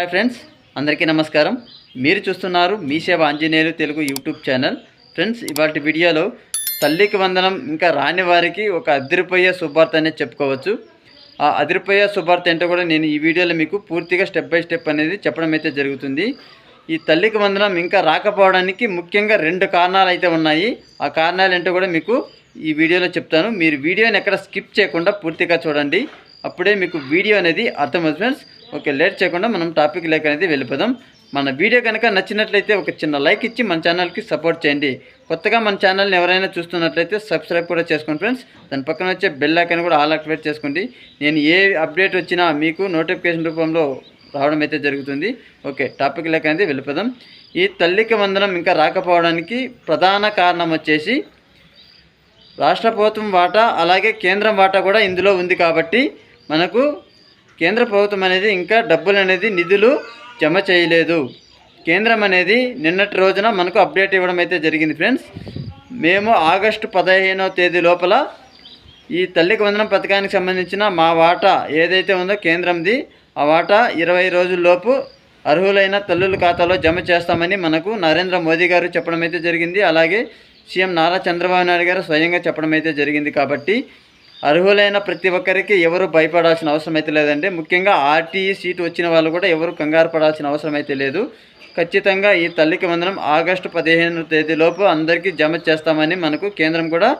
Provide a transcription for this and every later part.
Hi friends అందరికీ నమస్కారం. మీరు చూస్తున్నారు మీ సేవ Anjaneyulu Telugu YouTube channel. Friends ఇవాటి వీడియోలో తల్లికి వందనం ఇంకా రాని వారికి ఒక అదిరిపోయే శుభార్త అనేది చెప్పుకోవచ్చు. ఆ అదిరిపోయే శుభార్త ఏంటో కూడా నేను ఈ వీడియోలో మీకు పూర్తిగా స్టెప్ బై స్టెప్ అనేది చెప్పడం అయితే జరుగుతుంది. ఈ తల్లికి వందనం ఇంకా రాకపోవడానికి ముఖ్యంగా రెండు కారణాలు అయితే ఉన్నాయి. ఆ కారణాలు ఏంటో కూడా మీకు ఈ వీడియోలో చెప్తాను. మీరు వీడియోని ఎక్కడ స్కిప్ చేయకుండా పూర్తిగా చూడండి. అప్పుడే మీకు వీడియో అనేది అర్థమవుతుంది. ఫ్రెండ్స్ ఓకే లేట్ చేయకుండా మనం టాపిక్ లేక అనేది వెళ్ళిపోదాం. మన వీడియో కనుక నచ్చినట్లయితే ఒక చిన్న లైక్ ఇచ్చి మన ఛానల్కి సపోర్ట్ చేయండి. కొత్తగా మన ఛానల్ని ఎవరైనా చూస్తున్నట్లయితే సబ్స్క్రైబ్ కూడా చేసుకోండి ఫ్రెండ్స్. దాని పక్కన వచ్చే బెల్ ఐకాన్ కూడా ఆల్ యాక్టివేట్ చేసుకోండి. నేను ఏ అప్డేట్ వచ్చినా మీకు నోటిఫికేషన్ రూపంలో రావడం అయితే జరుగుతుంది. ఓకే టాపిక్ లేక అనేది వెళ్ళిపోదాం. ఈ తల్లికి వందనం ఇంకా రాకపోవడానికి ప్రధాన కారణం వచ్చేసి రాష్ట్ర ప్రభుత్వం వాటా అలాగే కేంద్రం వాటా కూడా ఇందులో ఉంది కాబట్టి మనకు కేంద్ర ప్రభుత్వం అనేది ఇంకా డబ్బులు అనేది నిధులు జమ చేయలేదు. కేంద్రం అనేది నిన్నటి రోజున మనకు అప్డేట్ ఇవ్వడం అయితే జరిగింది ఫ్రెండ్స్. మేము ఆగస్టు పదిహేనవ తేదీ లోపల ఈ తల్లికి వందనం పథకానికి సంబంధించిన మా వాటా ఏదైతే ఉందో కేంద్రంది ఆ వాటా ఇరవై రోజుల్లోపు అర్హులైన తల్లుల ఖాతాలో జమ చేస్తామని మనకు నరేంద్ర మోదీ గారు చెప్పడం అయితే జరిగింది. అలాగే సీఎం నారా చంద్రబాబు నాయుడు గారు స్వయంగా చెప్పడం అయితే జరిగింది కాబట్టి అర్హులైన ప్రతి ఒక్కరికి ఎవరు భయపడాల్సిన అవసరం అయితే లేదండి. ముఖ్యంగా ఆర్టీఈ సీటు వచ్చిన వాళ్ళు కూడా ఎవరు కంగారు పడాల్సిన అవసరం అయితే లేదు. ఖచ్చితంగా ఈ తల్లికి వందనం ఆగస్టు పదిహేను తేదీలోపు అందరికీ జమ చేస్తామని మనకు కేంద్రం కూడా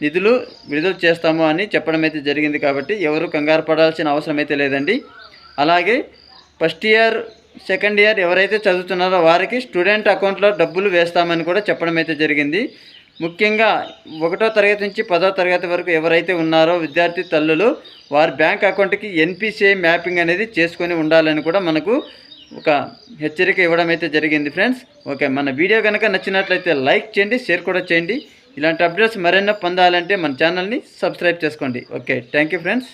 నిధులు విడుదల చేస్తాము అని చెప్పడం అయితే జరిగింది కాబట్టి ఎవరు కంగారు పడాల్సిన అవసరం అయితే లేదండి. అలాగే ఫస్ట్ ఇయర్ సెకండ్ ఇయర్ ఎవరైతే చదువుతున్నారో వారికి స్టూడెంట్ అకౌంట్లో డబ్బులు వేస్తామని కూడా చెప్పడం అయితే జరిగింది. ముఖ్యంగా ఒకటో తరగతి నుంచి పదో తరగతి వరకు ఎవరైతే ఉన్నారో విద్యార్థి తల్లులు వారి బ్యాంక్ అకౌంట్కి ఎన్పిసిఐ మ్యాపింగ్ అనేది చేసుకొని ఉండాలని కూడా మనకు ఒక హెచ్చరిక ఇవ్వడం అయితే జరిగింది ఫ్రెండ్స్. ఓకే మన వీడియో కనుక నచ్చినట్లయితే లైక్ చేయండి షేర్ కూడా చేయండి. ఇలాంటి అప్డేట్స్ మరెన్నో పొందాలంటే మన ఛానల్ని సబ్స్క్రైబ్ చేసుకోండి. Okay thank you friends.